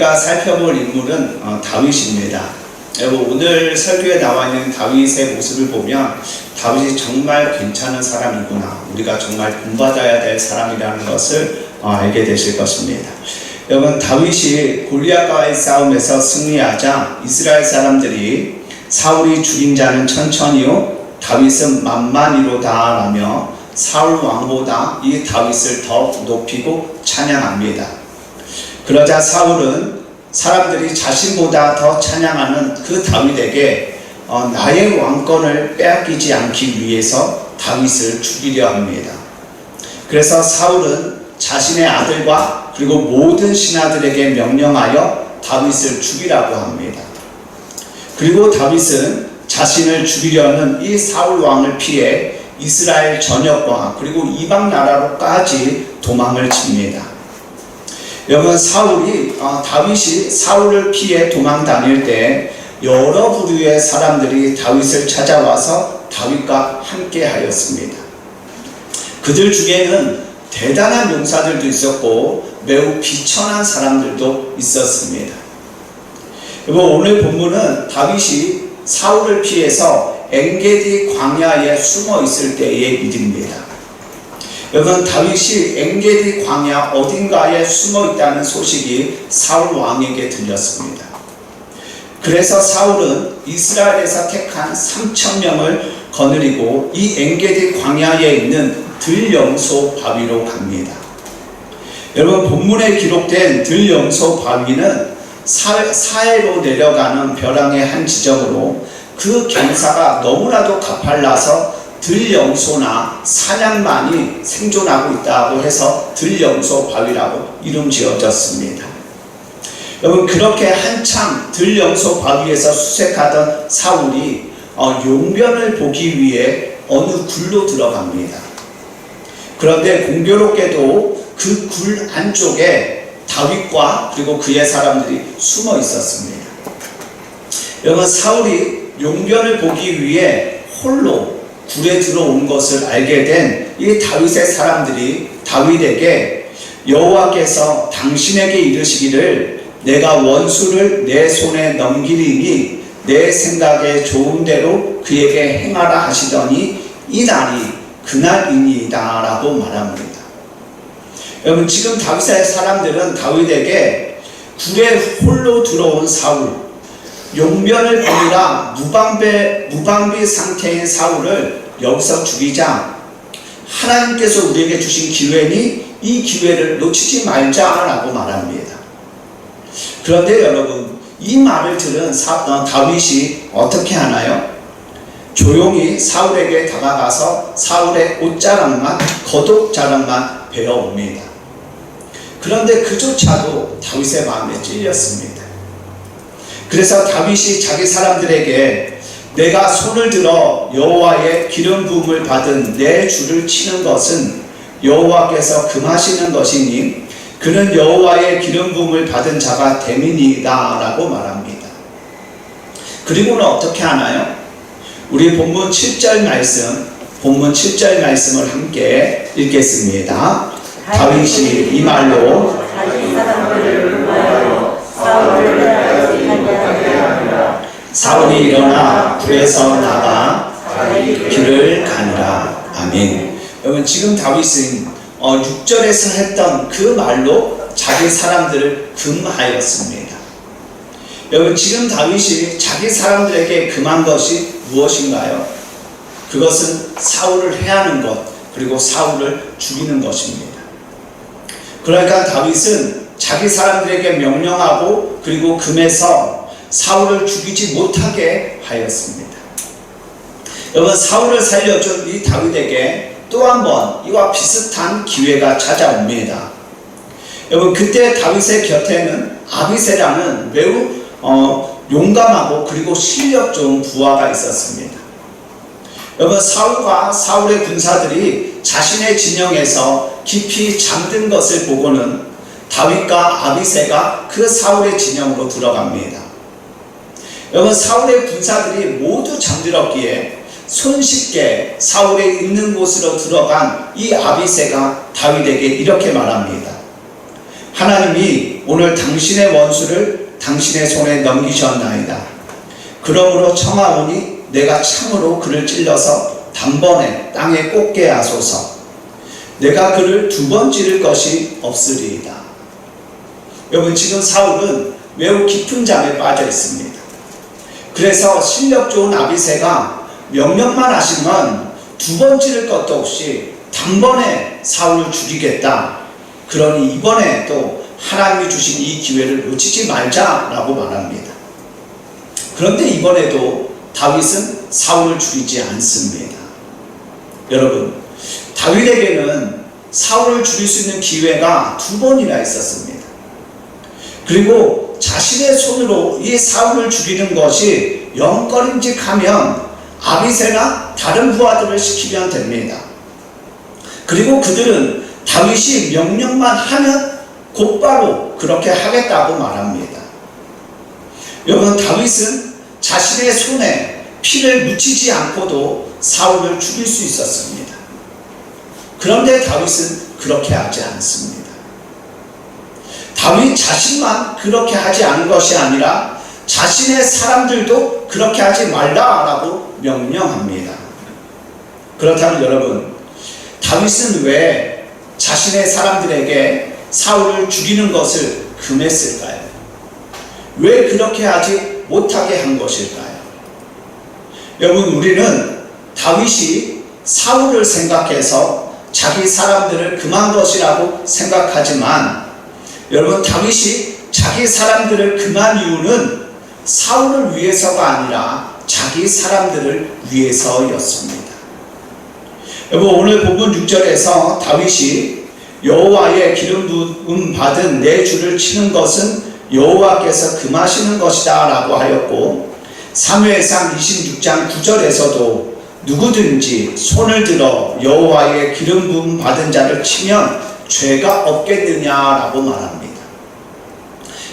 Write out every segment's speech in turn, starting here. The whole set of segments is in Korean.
우리가 살펴볼 인물은 어, 다윗입니다. 여러분 오늘 설교에 나와 있는 다윗의 모습을 보면 다윗이 정말 괜찮은 사람이구나. 우리가 정말 본받아야 될 사람이라는 것을 어, 알게 되실 것입니다. 여러분 다윗이 골리앗과의 싸움에서 승리하자 이스라엘 사람들이 사울이 죽인 자는 천천히요 다윗은 만만히로다라며 사울 왕보다 이 다윗을 더 높이고 찬양합니다. 그러자 사울은 사람들이 자신보다 더 찬양하는 그 다윗에게 어, 나의 왕권을 빼앗기지 않기 위해서 다윗을 죽이려 합니다. 그래서 사울은 자신의 아들과 그리고 모든 신하들에게 명령하여 다윗을 죽이라고 합니다. 그리고 다윗은 자신을 죽이려는 이 사울 왕을 피해 이스라엘 전역과 그리고 이방 나라로까지 도망을 칩니다. 여러분 사울이 어, 다윗이 사울을 피해 도망 다닐 때 여러 부류의 사람들이 다윗을 찾아와서 다윗과 함께 하였습니다. 그들 중에는 대단한 용사들도 있었고 매우 비천한 사람들도 있었습니다. 여러분 오늘 본문은 다윗이 사울을 피해서 엔게디 광야에 숨어 있을 때의 일입니다. 여러분 다윗이 엔게디 광야 어딘가에 숨어 있다는 소식이 사울 왕에게 들렸습니다. 그래서 사울은 이스라엘에서 택한 3천 명을 거느리고 이 엔게디 광야에 있는 들영소 바위로 갑니다. 여러분 본문에 기록된 들영소 바위는 사, 사해로 내려가는 벼랑의 한 지점으로 그 경사가 너무나도 가팔라서 들영소나 사냥만이 생존하고 있다고 해서 들영소 바위라고 이름 지어졌습니다. 여러분 그렇게 한참 들영소 바위에서 수색하던 사울이 어, 용변을 보기 위해 어느 굴로 들어갑니다. 그런데 공교롭게도 그 굴 안쪽에 다윗과 그리고 그의 사람들이 숨어 있었습니다. 여러분 사울이 용변을 보기 위해 홀로 굴에 들어온 것을 알게 된 이 다윗의 사람들이 다윗에게 여호와께서 당신에게 이르시기를 내가 원수를 내 손에 넘기리니 내 생각에 좋은 대로 그에게 행하라 하시더니 이 날이 그날이니다라고 말합니다. 여러분 지금 다윗의 사람들은 다윗에게 굴에 홀로 들어온 사울 용변을 보느라 무방비, 무방비 상태인 사울을 여기서 죽이자 하나님께서 우리에게 주신 기회니 이 기회를 놓치지 말자라고 말합니다. 그런데 여러분 이 말을 들은 사, 어, 다윗이 어떻게 하나요? 조용히 사울에게 다가가서 사울의 옷자락만 겉옷자락만 베어옵니다. 그런데 그조차도 다윗의 마음에 찔렸습니다. 그래서 다윗이 자기 사람들에게 내가 손을 들어 여호와의 기름 부음을 받은 내 주를 치는 것은 여호와께서 금하시는 것이니 그는 여호와의 기름 부음을 받은 자가 됨이니다라고 말합니다. 그리고는 어떻게 하나요? 우리 본문 7절 말씀, 본문 7절 말씀을 함께 읽겠습니다. 다윗이 이 말로 사울이 일어나 굴에서 나가 길을 가니라. 아멘. 여러분 지금 다윗은 어, 6절에서 했던 그 말로 자기 사람들을 금하였습니다. 여러분 지금 다윗이 자기 사람들에게 금한 것이 무엇인가요? 그것은 사울을 해하는 것 그리고 사울을 죽이는 것입니다. 그러니까 다윗은 자기 사람들에게 명령하고 그리고 금해서 사울을 죽이지 못하게 하였습니다. 여러분 사울을 살려준 이 다윗에게 또 한 번 이와 비슷한 기회가 찾아옵니다. 여러분 그때 다윗의 곁에는 아비세라는 매우 어, 용감하고 그리고 실력 좋은 부하가 있었습니다. 여러분 사울과 사울의 군사들이 자신의 진영에서 깊이 잠든 것을 보고는 다윗과 아비세가 그 사울의 진영으로 들어갑니다. 여러분 사울의 군사들이 모두 잠들었기에 손쉽게 사울의 있는 곳으로 들어간 이 아비세가 다윗에게 이렇게 말합니다. 하나님이 오늘 당신의 원수를 당신의 손에 넘기셨나이다. 그러므로 청하오니 내가 참으로 그를 찔러서 단번에 땅에 꽂게 하소서. 내가 그를 두 번 찌를 것이 없으리이다. 여러분 지금 사울은 매우 깊은 잠에 빠져 있습니다. 그래서 실력 좋은 아비세가 명령만 하시면 두번 찌를 것도 없이 단번에 사울을 죽이겠다. 그러니 이번에 또 하나님이 주신 이 기회를 놓치지 말자라고 말합니다. 그런데 이번에도 다윗은 사울을 죽이지 않습니다. 여러분, 다윗에게는 사울을 죽일 수 있는 기회가 두 번이나 있었습니다. 그리고 자신의 손으로 이 사울을 죽이는 것이 영꺼림직하면 아비세나 다른 부하들을 시키면 됩니다. 그리고 그들은 다윗이 명령만 하면 곧바로 그렇게 하겠다고 말합니다. 여러분 다윗은 자신의 손에 피를 묻히지 않고도 사울을 죽일 수 있었습니다. 그런데 다윗은 그렇게 하지 않습니다. 다윗 자신만 그렇게 하지 않은 것이 아니라 자신의 사람들도 그렇게 하지 말라라고 명령합니다. 그렇다면 여러분, 다윗은 왜 자신의 사람들에게 사울을 죽이는 것을 금했을까요? 왜 그렇게 하지 못하게 한 것일까요? 여러분, 우리는 다윗이 사울을 생각해서 자기 사람들을 금한 것이라고 생각하지만 여러분, 다윗이 자기 사람들을 금한 이유는 사울을 위해서가 아니라 자기 사람들을 위해서였습니다. 여러분 오늘 본문 6절에서 다윗이 여호와의 기름 부음 받은 내 주를 치는 것은 여호와께서 금하시는 것이다 라고 하였고 사무엘상 26장 9절에서도 누구든지 손을 들어 여호와의 기름 부음 받은 자를 치면 죄가 없겠느냐라고 말합니다.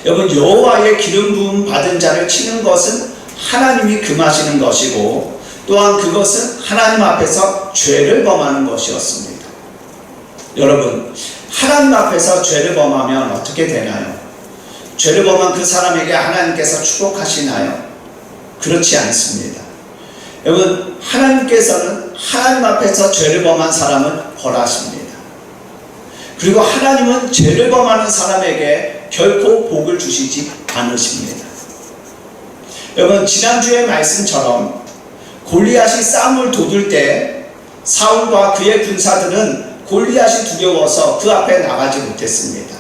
여러분 여호와의 기름 부음 받은 자를 치는 것은 하나님이 금하시는 것이고 또한 그것은 하나님 앞에서 죄를 범하는 것이었습니다. 여러분 하나님 앞에서 죄를 범하면 어떻게 되나요? 죄를 범한 그 사람에게 하나님께서 축복하시나요? 그렇지 않습니다. 여러분 하나님께서는 하나님 앞에서 죄를 범한 사람은 벌하십니다. 그리고 하나님은 죄를 범하는 사람에게 결코 복을 주시지 않으십니다. 여러분 지난주의 말씀처럼 골리앗이 싸움을 돋을 때 사울과 그의 군사들은 골리앗이 두려워서 그 앞에 나가지 못했습니다.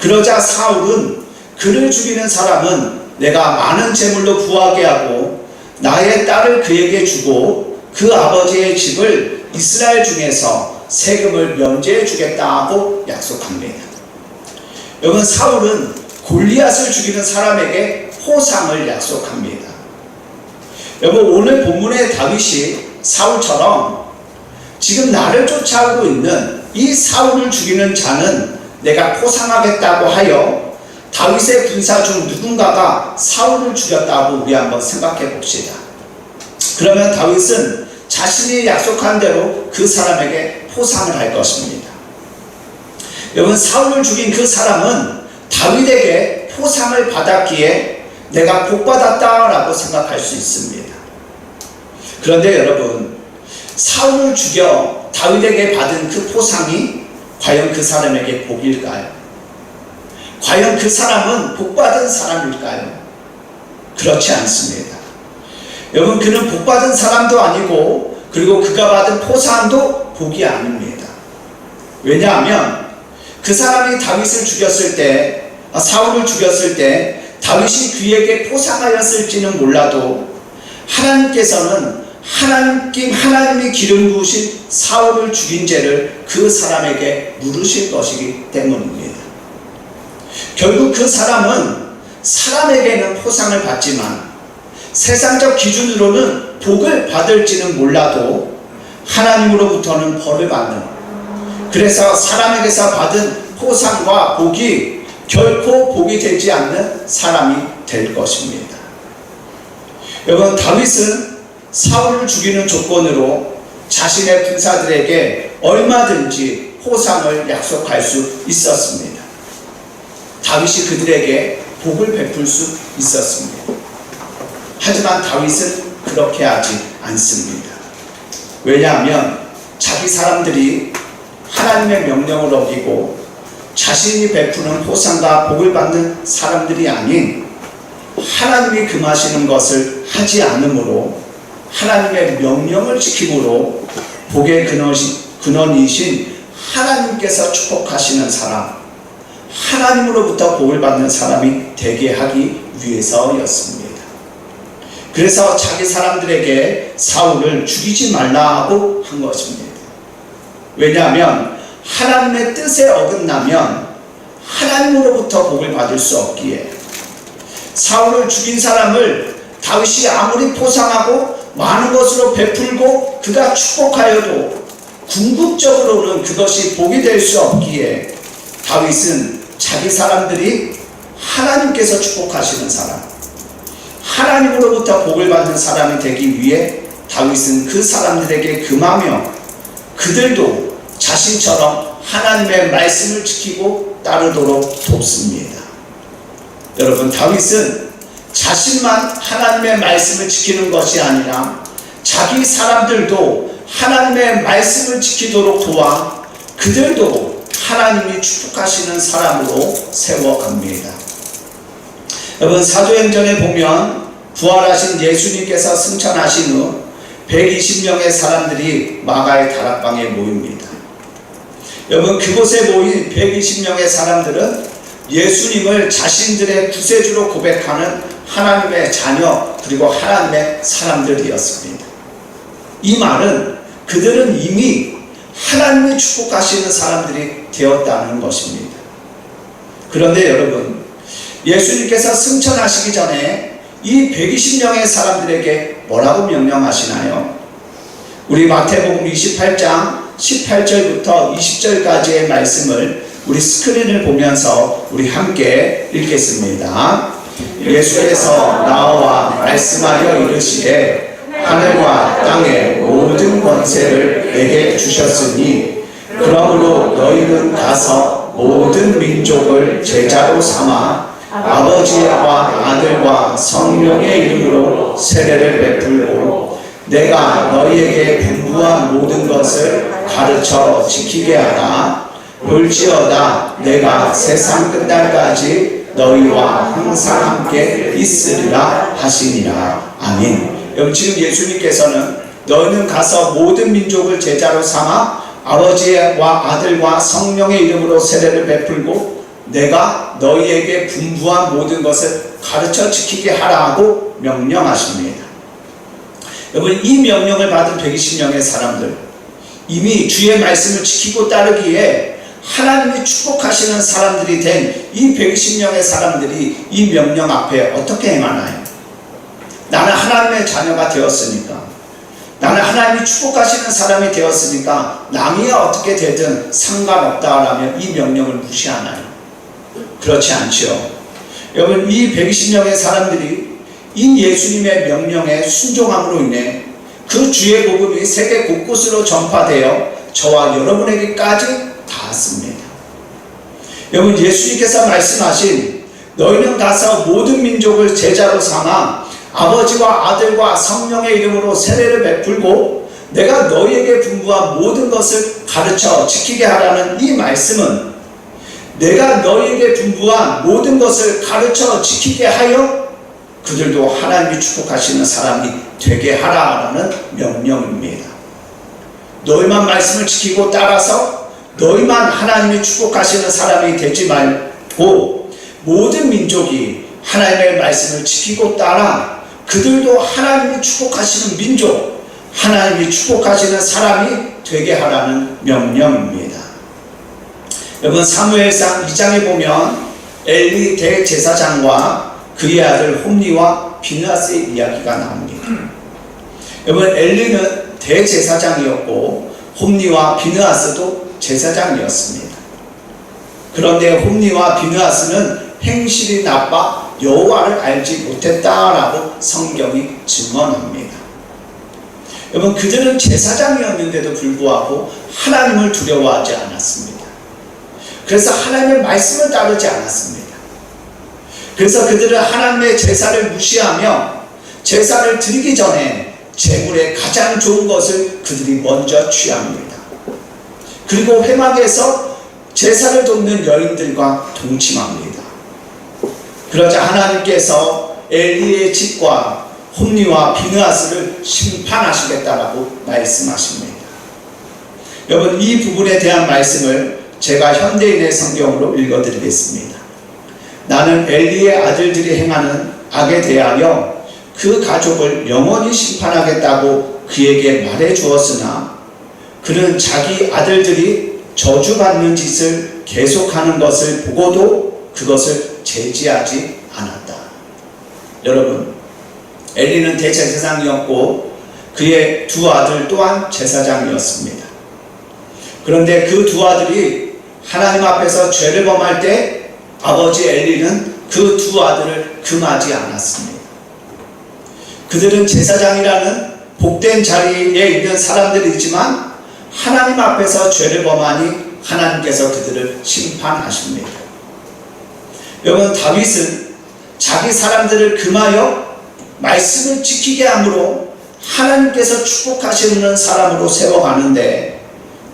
그러자 사울은 그를 죽이는 사람은 내가 많은 재물로 부하게 하고 나의 딸을 그에게 주고 그 아버지의 집을 이스라엘 중에서 세금을 면제해 주겠다고 약속합니다. 여러분 사울은 골리앗을 죽이는 사람에게 포상을 약속합니다. 여러분 오늘 본문의 다윗이 사울처럼 지금 나를 쫓아오고 있는 이 사울을 죽이는 자는 내가 포상하겠다고 하여 다윗의 군사 중 누군가가 사울을 죽였다고 우리 한번 생각해 봅시다. 그러면 다윗은 자신이 약속한 대로 그 사람에게 포상을 할 것입니다. 여러분 사울을 죽인 그 사람은 다윗에게 포상을 받았기에 내가 복 받았다라고 생각할 수 있습니다. 그런데 여러분 사울을 죽여 다윗에게 받은 그 포상이 과연 그 사람에게 복일까요? 과연 그 사람은 복 받은 사람일까요? 그렇지 않습니다. 여러분 그는 복 받은 사람도 아니고 그리고 그가 받은 포상도 복이 아닙니다. 왜냐하면 그 사람이 다윗을 죽였을 때 아, 사울을 죽였을 때 다윗이 그에게 포상하였을지는 몰라도 하나님께서는 하나님 하나님이 기름 부으신 사울을 죽인 죄를 그 사람에게 물으실 것이기 때문입니다. 결국 그 사람은 사람에게는 포상을 받지만 세상적 기준으로는 복을 받을지는 몰라도 하나님으로부터는 벌을 받는 그래서 사람에게서 받은 포상과 복이 결코 복이 되지 않는 사람이 될 것입니다. 여러분 다윗은 사울을 죽이는 조건으로 자신의 군사들에게 얼마든지 포상을 약속할 수 있었습니다. 다윗이 그들에게 복을 베풀 수 있었습니다. 하지만 다윗은 그렇게 하지 않습니다. 왜냐하면 자기 사람들이 하나님의 명령을 어기고 자신이 베푸는 보상과 복을 받는 사람들이 아닌 하나님이 금하시는 것을 하지 않으므로 하나님의 명령을 지킴으로 복의 근원이- 근원이신 하나님께서 축복하시는 사람, 하나님으로부터 복을 받는 사람이 되게 하기 위해서였습니다. 그래서 자기 사람들에게 사울을 죽이지 말라고 한 것입니다. 왜냐하면 하나님의 뜻에 어긋나면 하나님으로부터 복을 받을 수 없기에. 사울을 죽인 사람을 다윗이 아무리 포상하고 많은 것으로 베풀고 그가 축복하여도 궁극적으로는 그것이 복이 될 수 없기에 다윗은 자기 사람들이 하나님께서 축복하시는 사람, 하나님으로부터 복을 받는 사람이 되기 위해 다윗은 그 사람들에게 금하며 그들도 자신처럼 하나님의 말씀을 지키고 따르도록 돕습니다. 여러분, 다윗은 자신만 하나님의 말씀을 지키는 것이 아니라 자기 사람들도 하나님의 말씀을 지키도록 도와 그들도 하나님이 축복하시는 사람으로 세워갑니다. 여러분, 사도행전에 보면 부활하신 예수님께서 승천하신 후 120명의 사람들이 마가의 다락방에 모입니다. 여러분, 그곳에 모인 120명의 사람들은 예수님을 자신들의 구세주로 고백하는 하나님의 자녀 그리고 하나님의 사람들이었습니다. 이 말은 그들은 이미 하나님이 축복하시는 사람들이 되었다는 것입니다. 그런데 여러분, 예수님께서 승천하시기 전에 이 120명의 사람들에게 뭐라고 명령하시나요? 우리 마태복음 28장 18절부터 20절까지의 말씀을 우리 스크린을 보면서 우리 함께 읽겠습니다. 예수께서 나와 말씀하여 이르시되 하늘과 땅의 모든 권세를 내게 주셨으니 그러므로 너희는 가서 모든 민족을 제자로 삼아 아버지와 아들과 성령의 이름으로 세례를 베풀고 내가 너희에게 분부한 모든 것을 가르쳐 지키게 하라 볼지어다 내가 세상 끝날까지 너희와 항상 함께 있으리라 하시니라 아멘 여러분 지금 예수님께서는 너희는 가서 모든 민족을 제자로 삼아 아버지와 아들과 성령의 이름으로 세례를 베풀고 내가 너희에게 분부한 모든 것을 가르쳐 지키게 하라고 명령하십니다. 여러분 이 명령을 받은 120명의 사람들 이미 주의 말씀을 지키고 따르기에 하나님이 축복하시는 사람들이 된 이 120명의 사람들이 이 명령 앞에 어떻게 행하나요? 나는 하나님의 자녀가 되었으니까 나는 하나님이 축복하시는 사람이 되었으니까 남이 어떻게 되든 상관없다라며 이 명령을 무시하나요? 그렇지 않죠. 여러분 이 120명의 사람들이 이 예수님의 명령에 순종함으로 인해 그 주의 복음이 세계 곳곳으로 전파되어 저와 여러분에게까지 닿았습니다. 여러분 예수님께서 말씀하신 너희는 가서 모든 민족을 제자로 삼아 아버지와 아들과 성령의 이름으로 세례를 베풀고 내가 너희에게 분부한 모든 것을 가르쳐 지키게 하라는 이 말씀은 내가 너희에게 분부한 모든 것을 가르쳐 지키게 하여 그들도 하나님이 축복하시는 사람이 되게 하라라는 명령입니다. 너희만 말씀을 지키고 따라서 너희만 하나님이 축복하시는 사람이 되지 말고 모든 민족이 하나님의 말씀을 지키고 따라 그들도 하나님이 축복하시는 민족, 하나님이 축복하시는 사람이 되게 하라는 명령입니다. 여러분 사무엘상 2장에 보면 엘리 대제사장과 그의 아들 홈리와 비나스의 이야기가 나옵니다. 여러분 엘리는 대제사장이었고 홈리와 비느하스도 제사장이었습니다. 그런데 홈리와 비느하스는 행실이 나빠 여호와를 알지 못했다라고 성경이 증언합니다. 여러분 그들은 제사장이었는데도 불구하고 하나님을 두려워하지 않았습니다. 그래서 하나님의 말씀을 따르지 않았습니다. 그래서 그들은 하나님의 제사를 무시하며 제사를 드리기 전에 재물의 가장 좋은 것을 그들이 먼저 취합니다. 그리고 회막에서 제사를 돕는 여인들과 동침합니다. 그러자 하나님께서 엘리의 집과 홈리와 비느하스를 심판하시겠다라고 말씀하십니다. 여러분 이 부분에 대한 말씀을 제가 현대인의 성경으로 읽어드리겠습니다. 나는 엘리의 아들들이 행하는 악에 대하여 그 가족을 영원히 심판하겠다고 그에게 말해 주었으나 그는 자기 아들들이 저주받는 짓을 계속하는 것을 보고도 그것을 제지하지 않았다. 여러분, 엘리는 대제사장이었고 그의 두 아들 또한 제사장이었습니다. 그런데 그 두 아들이 하나님 앞에서 죄를 범할 때 아버지 엘리는 그 두 아들을 금하지 않았습니다. 그들은 제사장이라는 복된 자리에 있는 사람들이지만 하나님 앞에서 죄를 범하니 하나님께서 그들을 심판하십니다. 여러분 다윗은 자기 사람들을 금하여 말씀을 지키게 함으로 하나님께서 축복하시는 사람으로 세워가는데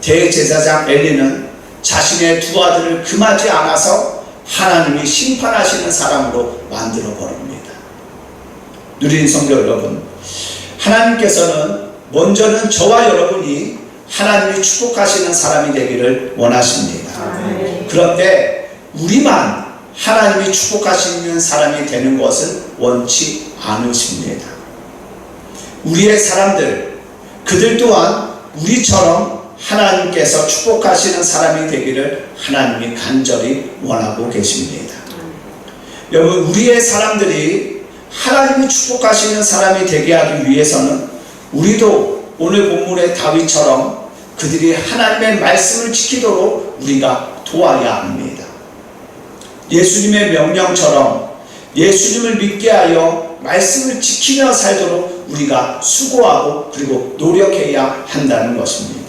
대제사장 엘리는 자신의 두 아들을 금하지 않아서 하나님이 심판하시는 사람으로 만들어 버립니다. 누린 성도 여러분, 하나님께서는 먼저는 저와 여러분이 하나님이 축복하시는 사람이 되기를 원하십니다. 그런데 우리만 하나님이 축복하시는 사람이 되는 것은 원치 않으십니다. 우리의 사람들, 그들 또한 우리처럼 하나님께서 축복하시는 사람이 되기를 하나님이 간절히 원하고 계십니다. 여러분, 우리의 사람들이 하나님이 축복하시는 사람이 되게 하기 위해서는 우리도 오늘 본문의 다윗처럼 그들이 하나님의 말씀을 지키도록 우리가 도와야 합니다. 예수님의 명령처럼 예수님을 믿게 하여 말씀을 지키며 살도록 우리가 수고하고 그리고 노력해야 한다는 것입니다.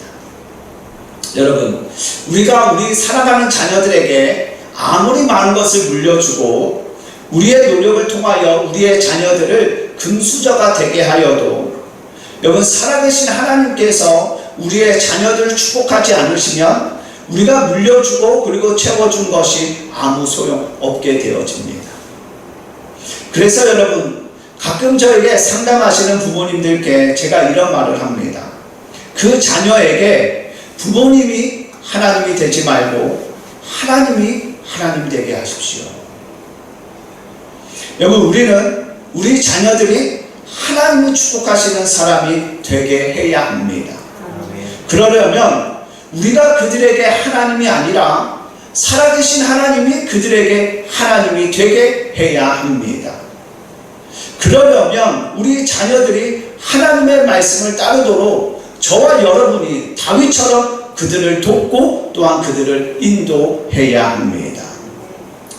여러분, 우리가 우리 살아가는 자녀들에게 아무리 많은 것을 물려주고 우리의 노력을 통하여 우리의 자녀들을 금수저가 되게 하여도 여러분 살아계신 하나님께서 우리의 자녀들을 축복하지 않으시면 우리가 물려주고 그리고 채워준 것이 아무 소용 없게 되어집니다. 그래서 여러분 가끔 저에게 상담하시는 부모님들께 제가 이런 말을 합니다. 그 자녀에게 부모님이 하나님이 되지 말고 하나님이 하나님 되게 하십시오. 여러분 우리는 우리 자녀들이 하나님이 축복하시는 사람이 되게 해야 합니다. 그러려면 우리가 그들에게 하나님이 아니라 살아계신 하나님이 그들에게 하나님이 되게 해야 합니다. 그러려면 우리 자녀들이 하나님의 말씀을 따르도록 저와 여러분이 다윗처럼 그들을 돕고 또한 그들을 인도해야 합니다.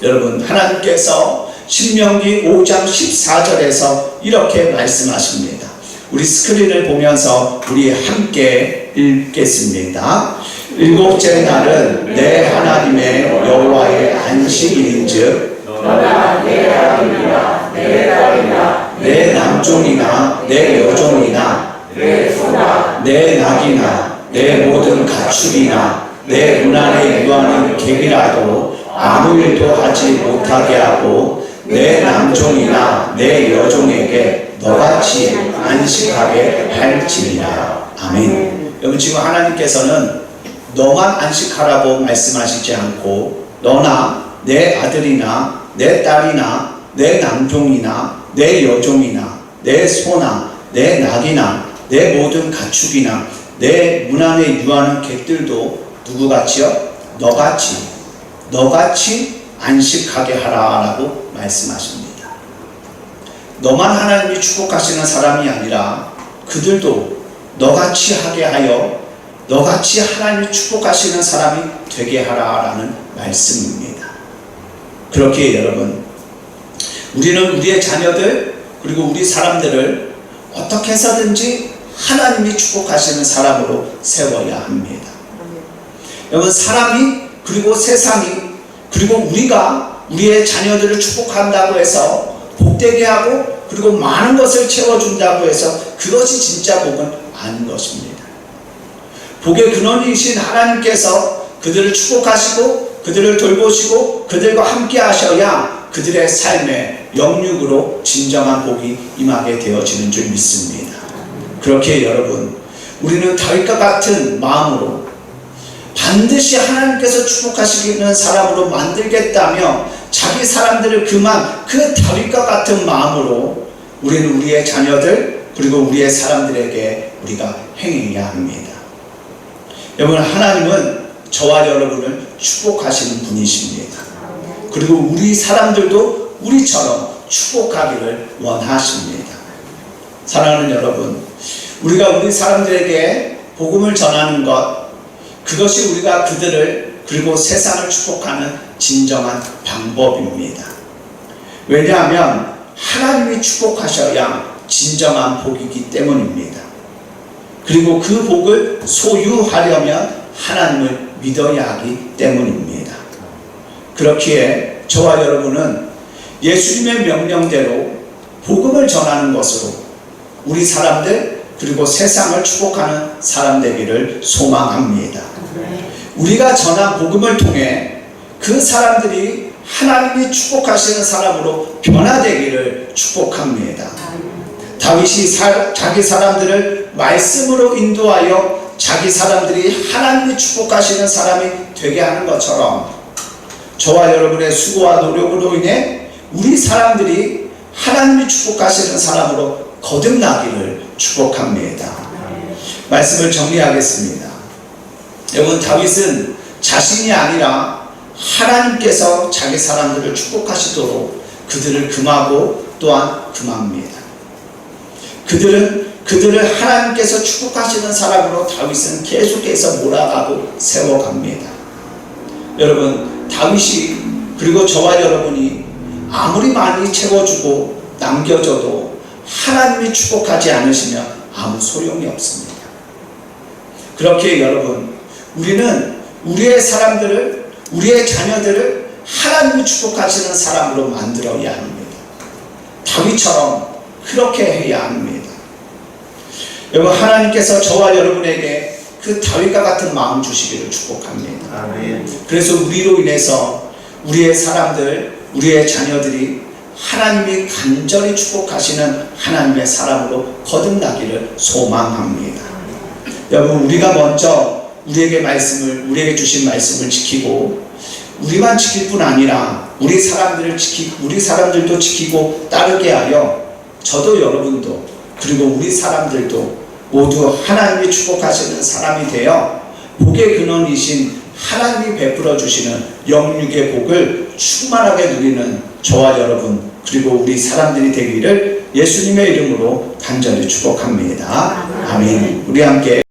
여러분 하나님께서 신명기 5장 14절에서 이렇게 말씀하십니다. 우리 스크린을 보면서 우리 함께 읽겠습니다. 일곱째 날은 내 하나님의 여호와의 안식일인즉 너나 내 아들이나 내 딸이나 내 남종이나 내 여종이나 내 소나 내 낙이나 내 모든 가축이나 내 문안에 유하는 객이라도 아무 일도 하지 못하게 하고 내 남종이나 내 여종에게 너같이 안식하게 할지니라. 아멘. 여러분 지금 하나님께서는 너만 안식하라고 말씀하시지 않고 너나 내 아들이나 내 딸이나 내 남종이나 내 여종이나 내 소나 내 낙이나 내 모든 가축이나 내 문 안에 유하는 객들도 누구같이요? 너같이 너같이 안식하게 하라라고 말씀하십니다. 너만 하나님이 축복하시는 사람이 아니라 그들도 너같이 하게 하여 너같이 하나님이 축복하시는 사람이 되게 하라라는 말씀입니다. 그렇게 여러분 우리는 우리의 자녀들 그리고 우리 사람들을 어떻게 해서든지 하나님이 축복하시는 사람으로 세워야 합니다. 여러분 사람이 그리고 세상이 그리고 우리가 우리의 자녀들을 축복한다고 해서 복되게 하고 그리고 많은 것을 채워준다고 해서 그것이 진짜 복은 아닌 것입니다. 복의 근원이신 하나님께서 그들을 축복하시고 그들을 돌보시고 그들과 함께 하셔야 그들의 삶에 영육으로 진정한 복이 임하게 되어지는 줄 믿습니다. 그렇게 여러분 우리는 다윗과 같은 마음으로 반드시 하나님께서 축복하시기는 사람으로 만들겠다며 자기 사람들을 그만 그 다윗과 같은 마음으로 우리는 우리의 자녀들 그리고 우리의 사람들에게 우리가 행해야 합니다. 여러분 하나님은 저와 여러분을 축복하시는 분이십니다. 그리고 우리 사람들도 우리처럼 축복하기를 원하십니다. 사랑하는 여러분, 우리가 우리 사람들에게 복음을 전하는 것, 그것이 우리가 그들을 그리고 세상을 축복하는 진정한 방법입니다. 왜냐하면 하나님이 축복하셔야 진정한 복이기 때문입니다. 그리고 그 복을 소유하려면 하나님을 믿어야 하기 때문입니다. 그렇기에 저와 여러분은 예수님의 명령대로 복음을 전하는 것으로 우리 사람들 그리고 세상을 축복하는 사람 되기를 소망합니다. 우리가 전한 복음을 통해 그 사람들이 하나님이 축복하시는 사람으로 변화되기를 축복합니다. 다윗이 사- 자기 사람들을 말씀으로 인도하여 자기 사람들이 하나님이 축복하시는 사람이 되게 하는 것처럼 저와 여러분의 수고와 노력으로 인해 우리 사람들이 하나님이 축복하시는 사람으로 거듭나기를 축복합니다. 말씀을 정리하겠습니다. 여러분 다윗은 자신이 아니라 하나님께서 자기 사람들을 축복하시도록 그들을 금하고 또한 금합니다. 그들은 그들을 하나님께서 축복하시는 사람으로 다윗은 계속해서 몰아가고 세워갑니다. 여러분 다윗이 그리고 저와 여러분이 아무리 많이 채워주고 남겨줘도 하나님이 축복하지 않으시면 아무 소용이 없습니다. 그렇게 여러분 우리는 우리의 사람들을 우리의 자녀들을 하나님이 축복하시는 사람으로 만들어야 합니다. 다윗처럼 그렇게 해야 합니다. 여러분 하나님께서 저와 여러분에게 그 다윗과 같은 마음 주시기를 축복합니다. 아멘. 그래서 우리로 인해서 우리의 사람들, 우리의 자녀들이 하나님이 간절히 축복하시는 하나님의 사람으로 거듭나기를 소망합니다. 여러분, 우리가 먼저 우리에게 말씀을, 우리에게 주신 말씀을 지키고, 우리만 지킬 뿐 아니라, 우리 사람들을 지키, 우리 사람들도 지키고 따르게 하여, 저도 여러분도, 그리고 우리 사람들도 모두 하나님이 축복하시는 사람이 되어, 복의 근원이신 하나님이 베풀어 주시는 영육의 복을 충만하게 누리는 저와 여러분 그리고 우리 사람들이 되기를 예수님의 이름으로 간절히 축복합니다. 아멘. 우리 함께